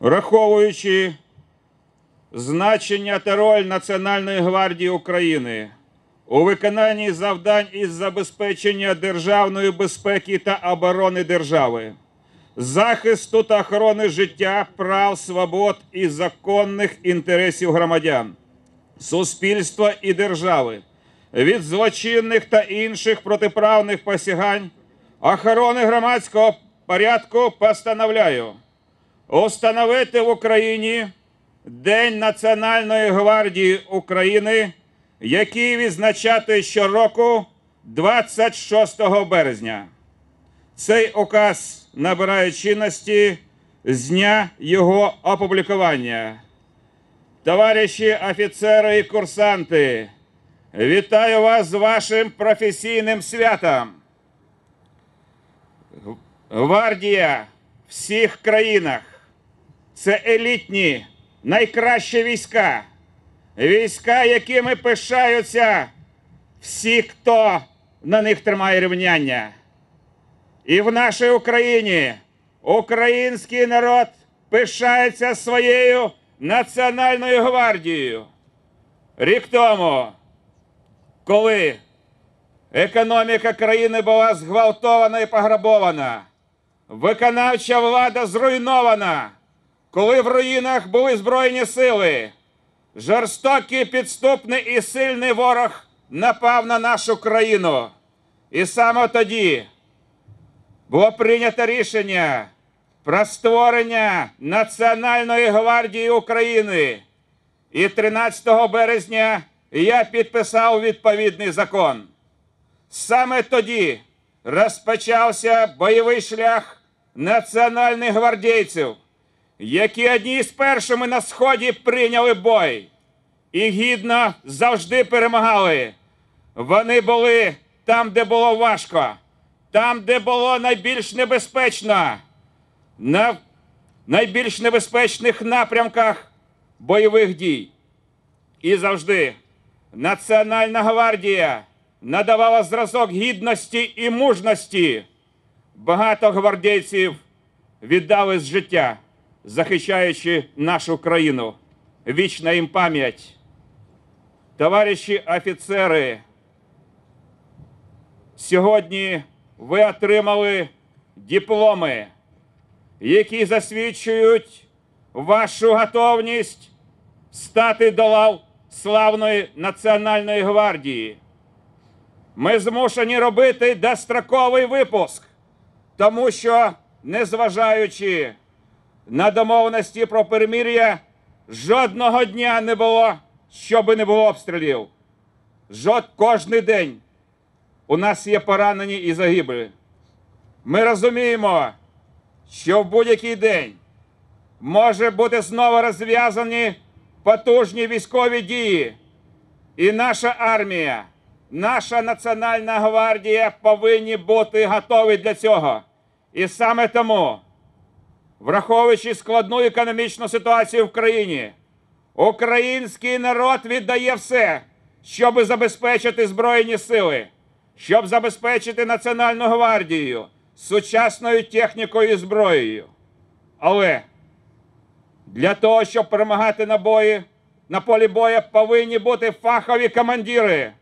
Враховуючи значення та роль Національної гвардії України у виконанні завдань із забезпечення державної безпеки та оборони держави, захисту та охорони життя, прав, свобод і законних інтересів громадян, суспільства і держави від злочинних та інших протиправних посягань, охорони громадського порядку постановляю установити в Україні День Національної гвардії України, який відзначати щороку 26 березня. Цей указ набирає чинності з дня його опублікування. Товариші офіцери і курсанти, вітаю вас з вашим професійним святом. Гвардія всіх країнах це елітні, найкращі війська, війська, якими пишаються всі, хто на них тримає рівняння. І в нашій Україні український народ пишається своєю Національною гвардією. Рік тому, коли економіка країни була зґвалтована і пограбована, виконавча влада зруйнована, коли в руїнах були збройні сили, жорстокий, підступний і сильний ворог напав на нашу країну. І саме тоді було прийнято рішення про створення Національної гвардії України. І 13 березня я підписав відповідний закон. Саме тоді розпочався бойовий шлях національних гвардійців, які одні з першими на сході прийняли бой і гідно завжди перемагали. Вони були там, де було важко, там, де було найбільш небезпечно, на найбільш небезпечних напрямках бойових дій. І завжди Національна гвардія надавала зразок гідності і мужності. Багато гвардійців віддали з життя, захищаючи нашу країну. Вічна їм пам'ять. Товариші офіцери, сьогодні ви отримали дипломи, які засвідчують вашу готовність стати до лав славної Національної гвардії. Ми змушені робити достроковий випуск, тому що, незважаючи на домовленості про перемир'я, жодного дня не було, щоб не було обстрілів. Жод кожний день у нас є поранені і загиблі. Ми розуміємо, що в будь-який день може бути знову розв'язані потужні військові дії. І наша армія, наша Національна гвардія повинні бути готові для цього. І саме тому, враховуючи складну економічну ситуацію в країні, український народ віддає все, щоб забезпечити Збройні сили, щоб забезпечити Національну гвардію сучасною технікою і зброєю. Але для того, щоб перемагати на бої, на полі бою, повинні бути фахові командири.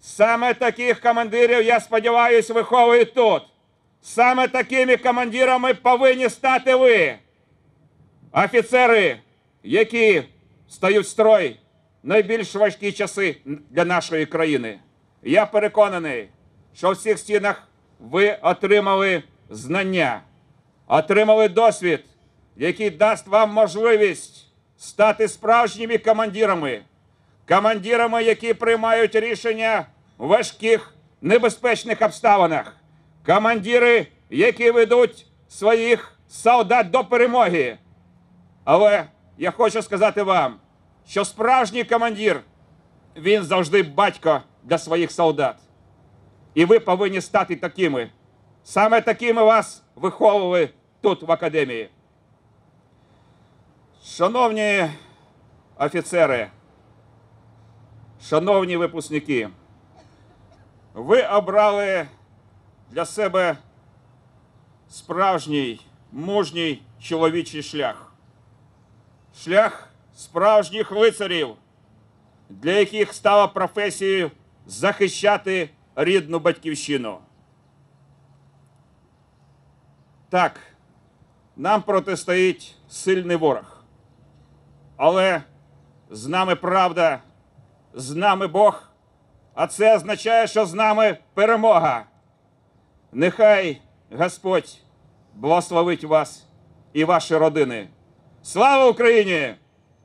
Саме таких командирів, я сподіваюся, виховують тут. Саме такими командирами повинні стати ви, офіцери, які стають в строй найбільш важкі часи для нашої країни. Я переконаний, що в цих стінах ви отримали знання, отримали досвід, який дасть вам можливість стати справжніми командирами, командирами, які приймають рішення в важких небезпечних обставинах, командири, які ведуть своїх солдат до перемоги. Але я хочу сказати вам, що справжній командир він завжди батько для своїх солдат. І ви повинні стати такими. Саме такими вас виховували тут в академії. Шановні офіцери, шановні випускники, ви обрали для себе справжній мужній чоловічий шлях. шлях справжніх лицарів, для яких стала професією захищати рідну батьківщину. Так, нам протистоїть сильний ворог. Але з нами правда, з нами Бог, а це означає, що з нами перемога. Нехай Господь благословить вас і ваші родини. Слава Україні!